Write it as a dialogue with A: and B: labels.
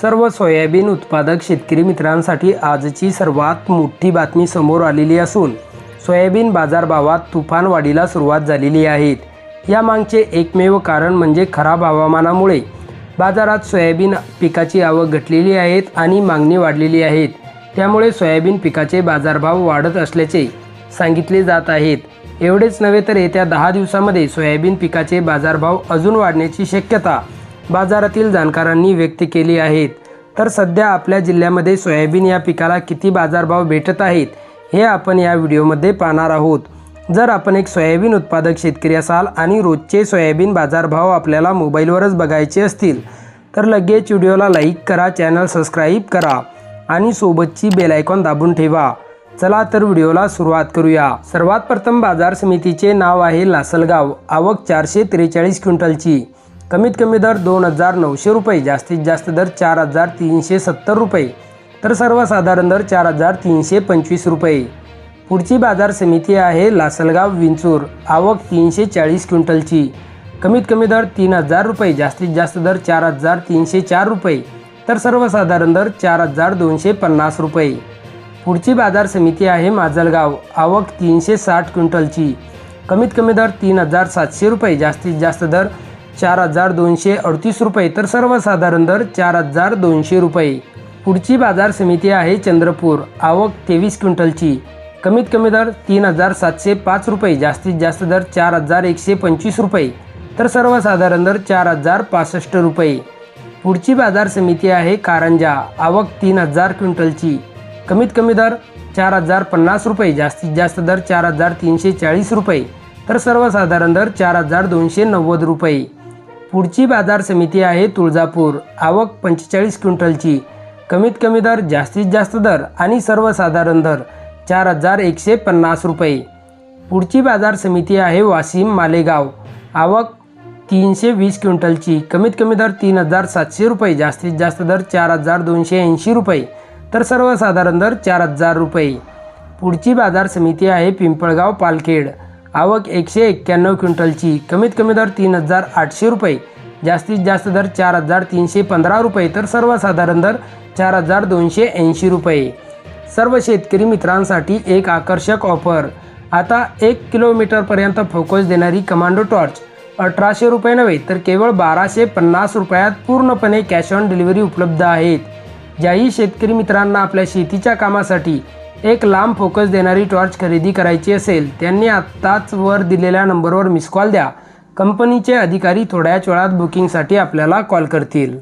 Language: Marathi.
A: सर्व सोयाबीन उत्पादक शेतकरी मित्रांसाठी आजची सर्वात मोठी बातमी समोर आलेली असून सोयाबीन बाजारभावात तुफान वाढीला सुरुवात झालेली आहे. या मागचे एकमेव कारण म्हणजे खराब हवामानामुळे बाजारात सोयाबीन पिकाची आवक घटलेली आहेत आणि मागणी वाढलेली आहेत त्यामुळे सोयाबीन पिकाचे बाजारभाव वाढत असल्याचे सांगितले जात आहेत. एवढेच नव्हे तर येत्या दहा दिवसामध्ये सोयाबीन पिकाचे बाजारभाव अजून वाढण्याची शक्यता बाजारातील जाणकारांनी व्यक्त केली आहेत. तर सध्या आपल्या जिल्ह्यामध्ये सोयाबीन या पिकाला किती बाजारभाव भेटत आहेत हे आपण या व्हिडिओमध्ये पाहणार आहोत. जर आपण एक सोयाबीन उत्पादक शेतकरी असाल आणि रोजचे सोयाबीन बाजारभाव आपल्याला मोबाईलवरच बघायचे असतील तर लगेच व्हिडिओला लाईक करा चॅनल सबस्क्राईब करा आणि सोबतची बेल आयकॉन दाबून ठेवा. चला तर व्हिडिओला सुरुवात करूया. सर्वात प्रथम बाजार समितीचे नाव आहे लासलगाव आवक चारशे त्रेचाळीस क्विंटलची. कमीत कमी दर दोन हजार नऊशे रुपये जास्तीत जास्त दर चार हजार तीनशे सत्तर रुपये तर सर्वसाधारण दर चार हजार तीनशे पंचवीस रुपये. पुढची बाजार समिती आहे लासलगाव विंचूर आवक तीनशे चाळीस क्विंटलची. कमीत कमी दर तीन हजार रुपये जास्तीत जास्त दर चार हजार तीनशे चार रुपये तर सर्वसाधारण दर चार हजार दोनशे पन्नास रुपये. पुढची बाजार समिती आहे माजलगाव आवक तीनशे साठ क्विंटलची. कमीत कमी दर तीन हजार सातशे रुपये जास्तीत जास्त दर चार हजार दोनशे अडतीस रुपये. तर सर्वसाधारण दर चार हजार दोनशे रुपये. पुढची बाजार समिती आहे चंद्रपूर. आवक तेवीस क्विंटलची. कमीत कमी दर तीन हजार सातशे पाच रुपये. जास्तीत जास्त दर चार हजार एकशे पंचवीस रुपये. तर सर्वसाधारण दर चार हजार पासष्ट रुपये. पुढची बाजार समिती आहे कारंजा. आवक तीन हजार क्विंटलची. कमीत कमी दर चार हजार पन्नास रुपये. जास्तीत जास्त दर चार हजार तीनशे चाळीस रुपये. तर सर्वसाधारण दर चार हजार दोनशे नव्वद रुपये. पुढची बाजार समिती आहे तुळजापूर. आवक पंचेचाळीस क्विंटलची. कमीत कमी दर जास्तीत जास्त दर आणि सर्वसाधारण दर चार हजार एकशे पन्नास रुपये. पुढची बाजार समिती आहे वाशिम मालेगाव. आवक तीनशे वीस क्विंटलची. कमीत कमी दर तीन हजार सातशे रुपये जास्तीत जास्त दर चार हजार दोनशे ऐंशी रुपये. तर सर्वसाधारण दर चार हजार रुपये. पुढची बाजार समिती आहे पिंपळगाव पालखेड. आवक एकशे एक्क्याण्णव क्विंटलची. कमीत कमी दर तीन हजार आठशे रुपये. जास्तीत जास्त दर चार हजार तीनशे पंधरा रुपये तर सर्वसाधारण दर चार हजार दोनशे ऐंशी रुपये. सर्व शेतकरी मित्रांसाठी एक आकर्षक ऑफर. आता एक किलोमीटरपर्यंत फोकस देणारी कमांडो टॉर्च. अठराशे रुपये नव्हे तर केवळ बाराशे पन्नास रुपयात पूर्णपणे कॅश ऑन डिलिव्हरी उपलब्ध आहेत. ज्याही शेतकरी मित्रांना आपल्या शेतीच्या कामासाठी एक लांब फोकस देणारी टॉर्च खरेदी करायची असेल त्यांनी आत्ताच वर दिलेल्या नंबरवर मिस कॉल द्या. कंपनीचे अधिकारी थोड्याच वेळात बुकिंगसाठी आपल्याला कॉल करतील.